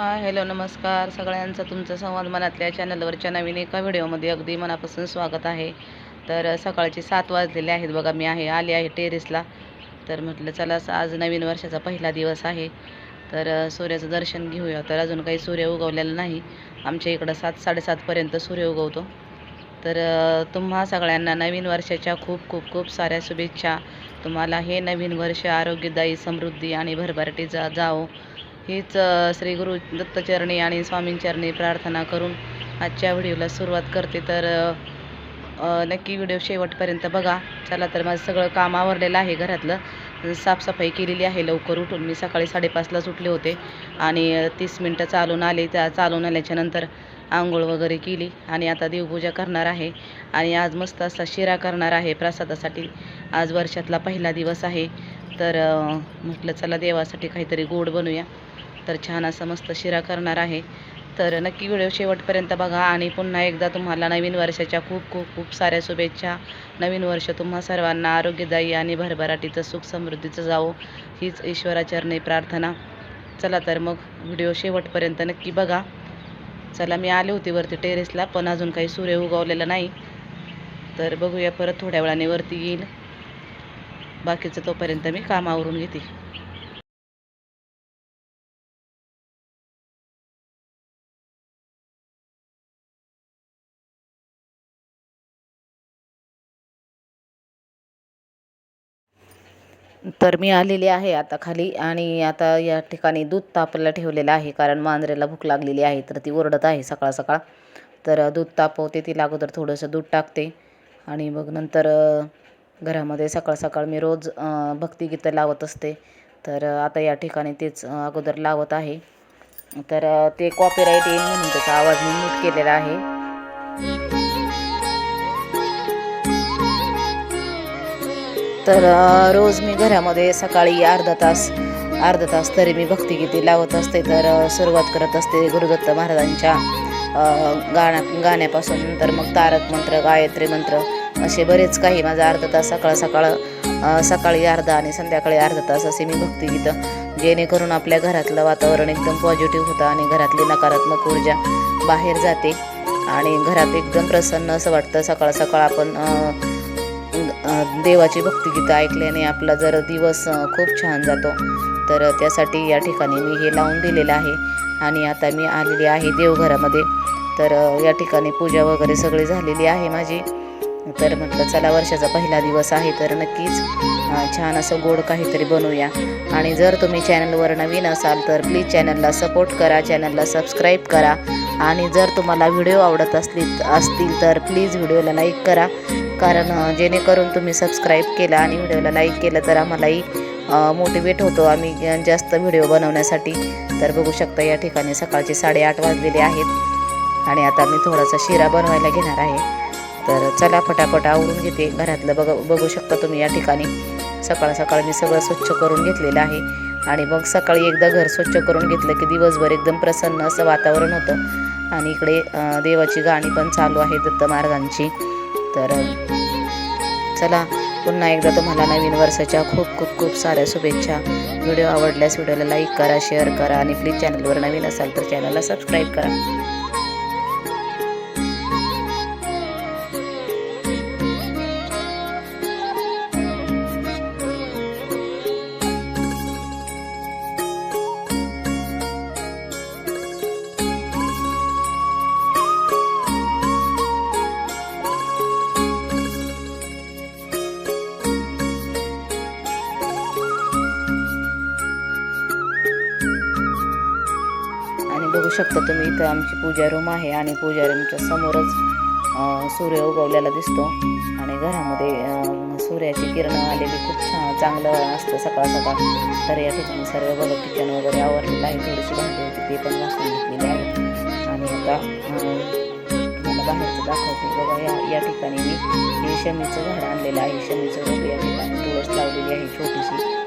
हां हॅलो नमस्कार. सगळ्यांचं तुमचं संवाद मनातल्या चॅनलवरच्या नवीन एका व्हिडिओमध्ये अगदी मनापासून स्वागत आहे. तर सकाळचे सात वाजलेले आहेत बघा मी आहे आले आहे टेरेसला. तर म्हटलं चला आज नवीन वर्षाचा पहिला दिवस आहे. तर सूर्याचं दर्शन घेऊया. तर अजून काही सूर्य उगवलेला नाही. आमच्या इकडं सात साडेसातपर्यंत सूर्य उगवतो. तर तुम्हा सगळ्यांना नवीन वर्षाच्या खूप खूप खूप साऱ्या शुभेच्छा. तुम्हाला हे नवीन वर्ष आरोग्यदायी समृद्धी आणि भरभराटी जा जावो. हीच श्री गुरु दत्तचरणी आणि स्वामींचरणी प्रार्थना करून आजच्या व्हिडिओला सुरुवात करते. तर नक्की व्हिडिओ शेवटपर्यंत बघा. चला तर माझं सगळं काम आवरलेलं आहे घरातलं. साफसफाई केलेली आहे लवकर उठून. मी सकाळी साडेपाचलाच उठले होते आणि तीस मिनटं चालून आले. त्या चालून आल्याच्यानंतर आंघोळ वगैरे केली आणि आता देवपूजा करणार आहे. आणि आज मस्त असा शिरा करणार आहे प्रसादासाठी. आज वर्षातला पहिला दिवस आहे. तर म्हटलं चला देवासाठी काहीतरी गोड बनवूया तर छान असं मस्त शिरा करणार आहे. तर नक्की व्हिडिओ शेवटपर्यंत बघा आणि पुन्हा एकदा तुम्हाला नवीन वर्षाच्या खूप खूप खूप साऱ्या शुभेच्छा. नवीन वर्ष तुम्हा सर्वांना आरोग्यदायी आणि भरभराटीचं सुख समृद्धीचं जावो हीच ईश्वराचरणी प्रार्थना. चला तर मग व्हिडिओ शेवटपर्यंत नक्की बघा. चला मी आले होते वरती टेरेसला पण अजून काही सूर्य उगवलेला नाही. तर बघूया परत थोड्या वेळाने वरती येईल. बाकीचं तोपर्यंत मी कामावरून घेते. तर मी आलेली आहे आता खाली आणि आता या ठिकाणी दूध तापायला ठेवलेलं आहे कारण मांजरेला भूक लागलेली आहे तर ती ओरडत आहे सकाळ सकाळ. तर दूध तापवते तिला अगोदर थोडंसं दूध टाकते आणि मग नंतर घरामध्ये सकाळ सकाळ मी रोज भक्तिगीतं लावत असते. तर आता या ठिकाणी तेच अगोदर लावत आहे. तर ते कॉपीराईट येईल म्हणून त्याचा आवाज मी म्यूट केलेला आहे. तर रोज मी घरामध्ये सकाळी अर्धा तास अर्धा तास तरी मी भक्तिगीते लावत असते. तर सुरुवात करत असते गुरुदत्त महाराजांच्या गाण्या गाण्यापासून. तर मग तारक मंत्र गायत्री मंत्र असे बरेच काही माझा अर्धा तास सकाळ सकाळ सकाळी अर्धा आणि संध्याकाळी अर्धा तास असे मी भक्तिगीतं जेणेकरून आपल्या घरातलं वातावरण एकदम पॉझिटिव्ह होतं आणि घरातली नकारात्मक ऊर्जा बाहेर जाते. आणि घरात एकदम प्रसन्न असं वाटतं. सकाळ सकाळ आपण देवाची भक्तिगीतं ऐकल्याने आपला जर दिवस खूप छान जातो. तर त्यासाठी या ठिकाणी मी हे लावून दिलेलं आहे. आणि आता मी आलेली आहे देवघरामध्ये. तर या ठिकाणी पूजा वगैरे सगळी झालेली आहे माझी. तर म्हटलं चला वर्षाचा पहिला दिवस आहे. तर नक्कीच छान असं गोड काहीतरी बनवूया. आणि जर तुम्ही चॅनलवर नवीन असाल तर प्लीज चॅनलला सपोर्ट करा. चॅनलला सबस्क्राईब करा. आणि जर तुम्हाला व्हिडिओ आवडत असली असतील तर प्लीज व्हिडिओला लाईक करा. कारण जेणेकरून तुम्ही सबस्क्राईब केला आणि व्हिडिओला लाईक केलं तर आम्हालाही मोटिवेट होतो आम्ही जास्त व्हिडिओ बनवण्यासाठी. तर बघू शकता या ठिकाणी सकाळचे साडेआठ वाजलेले आहेत आणि आता मी थोडासा शिरा बनवायला घेणार आहे. तर चला फटाफट आवरून घेते. घरातलं बघ बघू शकता तुम्ही या ठिकाणी. सकाळ सकाळ मी सगळं स्वच्छ करून घेतलेलं आहे आणि मग सकाळी एकदा घर स्वच्छ करून घेतलं की दिवसभर एकदम प्रसन्न असं वातावरण होतं. आणि इकडे देवाची गाणी पण चालू आहे दत्त महाराजांची. तर चला पुन्हा एकदा तुम्हाला नवीन वर्षाच्या खूप खूप खूप साऱ्या शुभेच्छा. व्हिडिओ आवडल्यास व्हिडिओला लाईक करा शेअर करा आणि प्लीज चॅनलवर नवीन असाल तर चॅनलला सबस्क्राईब करा. शकता तुम्ही. इथं आमची पूजा रूम आहे आणि पूजा रूमच्या समोरच अ, सूर्य उगवलेला दिसतो. आणि घरामध्ये अ, सूर्याची किरणं आलेली खूप छान चांगलं असतं सकाळ सकाळ. तर या ठिकाणी सर्व बघा किचन वगैरे आवरलेलं आहे. थोडीशी भांडी होती ते पण घासून घेतलेली आहे. आणि आता मला बाहेरचं दाखवते. बघा या या ठिकाणी मी हे शमीचं झाड आणलेलं आहे. शमीचं रोप या ठिकाणी तुळस लावलेली आहे छोटीशी.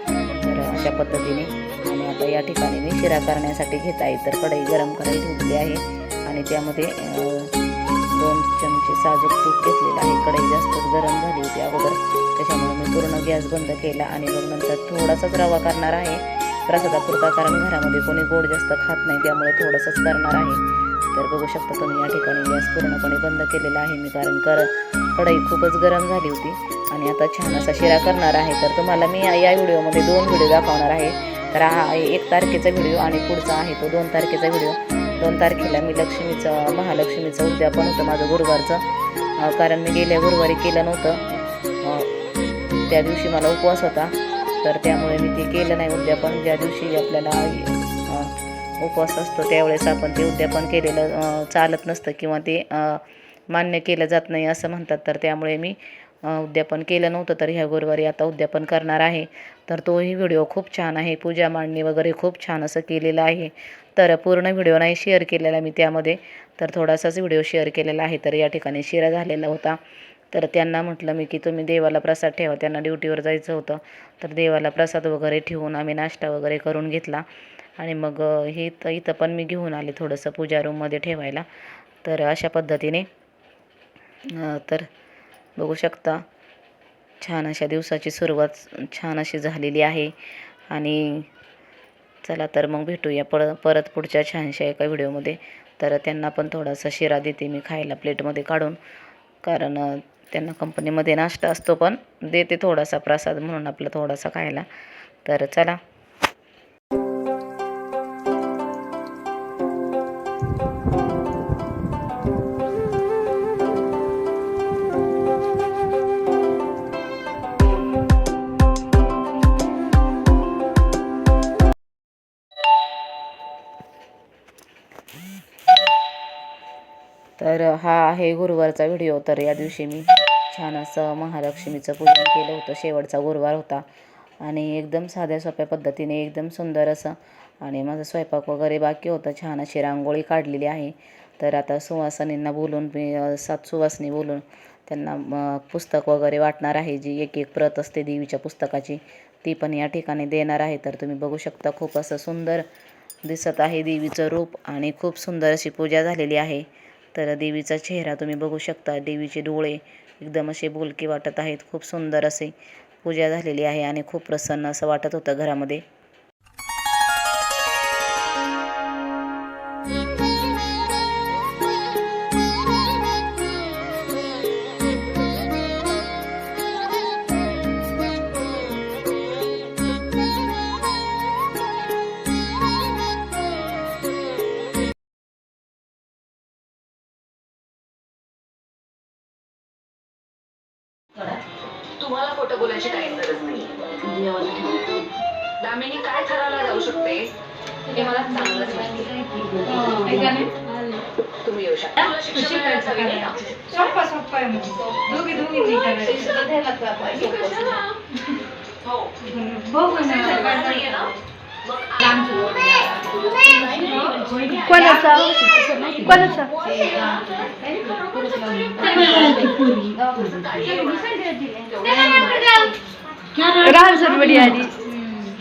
अशा पद्धतीने आणि आता या ठिकाणी मी शिरा करण्यासाठी घेत आहे. तर कढई गरम करायला ठेवलेली आहे आणि त्यामध्ये दोन चमचे साजूक तूप घेतलेलं आहे. कढई जास्त गरम झाली होती अगोदर. त्याच्यामुळे मी पूर्ण गॅस बंद केला आणि मग नंतर थोडासाच रवा करणार आहे. प्रसादापुरता कारण घरामध्ये कोणी गोड जास्त खात नाही त्यामुळे थोडंसंच करणार आहे. तर बघू शकता तुम्ही या ठिकाणी गॅस पूर्णपणे बंद केलेला आहे मी कारण कर कढई खूपच गरम झाली होती. आणि आता छान असा शिरा करणार आहे. तर तुम्हाला मी या या व्हिडिओमध्ये दोन व्हिडिओ दाखवणार आहे. तर हा आहे एक तारखेचा व्हिडिओ आणि पुढचा आहे तो दोन तारखेचा व्हिडिओ. दोन तारखेला मी लक्ष्मीचं महालक्ष्मीचं उद्यापन होतं माझं गुरुवारचं. कारण मी गेल्या गुरुवारी केलं नव्हतं. त्या दिवशी मला उपवास होता. तर त्यामुळे मी ते केलं नाही उद्यापन. ज्या दिवशी आपल्याला उपवास असतो त्यावेळेस आपण ते उद्यापन केलेलं चालत नसतं किंवा ते मान्य केलं जात नाही असं म्हणतात. तर त्यामुळे मी उद्यापन केलं नव्हतं तर ह्या गुरुवारी आता उद्यापन करणार आहे. तर तोही व्हिडिओ खूप छान आहे. पूजा मांडणी वगैरे खूप छान असं केलेलं आहे. तर पूर्ण व्हिडिओ नाही शेअर केलेला मी त्यामध्ये. तर थोडासाच व्हिडिओ शेअर केलेला आहे. तर या ठिकाणी शिरा झालेला होता. तर त्यांना म्हटलं मी की तुम्ही देवाला प्रसाद ठेवा. त्यांना ड्युटीवर जायचं होतं. तर देवाला प्रसाद वगैरे ठेवून आम्ही नाश्ता वगैरे करून घेतला. आणि मग हे इथं इथं पण मी घेऊन आले थोडंसं पूजा रूममध्ये ठेवायला. तर अशा पद्धतीने तर बघू शकता. छान अशा दिवसाची सुरुवात छान अशी झालेली आहे. आणि चला तर मग भेटूया पर परत पुढच्या छानशा एका व्हिडिओमध्ये. तर त्यांना पण थोडासा शिरा देते मी खायला प्लेटमध्ये काढून. कारण त्यांना कंपनीमध्ये नाश्ता असतो पण देते थोडासा प्रसाद म्हणून आपला थोडासा खायला. तर चला. तर हा आहे गुरुवारचा व्हिडिओ. तर या दिवशी मी छान असं महालक्ष्मीचं पूजन केलं होतं. शेवटचा गुरुवार होता. आणि एकदम साध्या सोप्या पद्धतीने एकदम सुंदर असं आणि माझा स्वयंपाक वगैरे बाकी होता. छान अशी रांगोळी काढलेली आहे. तर आता सुवासनींना बोलून मी सात सुवासनी बोलून त्यांना पुस्तक वगैरे वाटणार आहे. जी एक एक प्रत असते देवीच्या पुस्तकाची ती पण या ठिकाणी देणार आहे. तर तुम्ही बघू शकता खूप असं सुंदर दिसत आहे. देवीचं रूप आणि खूप सुंदर अशी पूजा झालेली आहे. तर देवीचा चेहरा तुम्ही बघू शकता. देवीचे डोळे एकदम असे बोलके वाटत आहेत. खूप सुंदर असे पूजा झालेली आहे आणि खूप प्रसन्न असं वाटत होतं घरामध्ये. दामिनी काय ठरवला जाऊ शकते हे मला चांगलंच माहिती तुम्ही येऊ शकता? सोप्पा आहे दोघी दोघी लागतं आपल्याला. सोपंच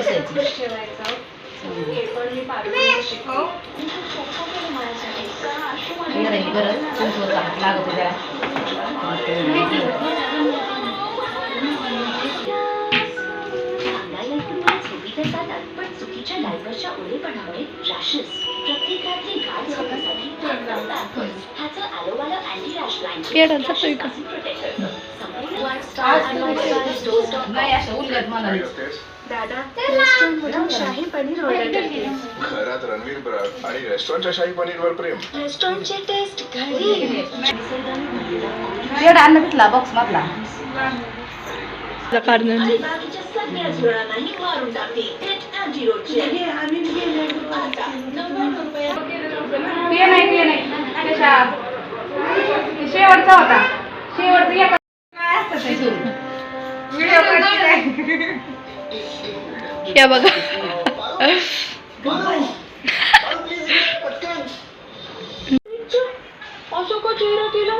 ठेवायचं हे पण मी पाठवून शिकव. पण चुकीच्या डायपरच्या ओलेपणामुळे रॅशेस प्रत्येक रात्री गाढ झोपेसाठी ह्याचं aloe vera anti rash blend पेडांचा पैका दादा रेस्टॉरंट मधून शाही पनीर ऑर्डर करते. घरात रणवीर ब्रग आणि रेस्टॉरंटच्या शाही पनीरवर प्रेम. रेस्टॉरंटची टेस्ट घरी. एवढा अन्न घेतला बॉक्स मधला. आणि बाकीच्या सगळ्याच डोळ्यांनाही मारून टाकते. हिट अँटी रोडचे आता नव्वद रुपये. शेवटचा होता. शेवटचा व्हिडिओ या बघा. असं का चेहरा केला?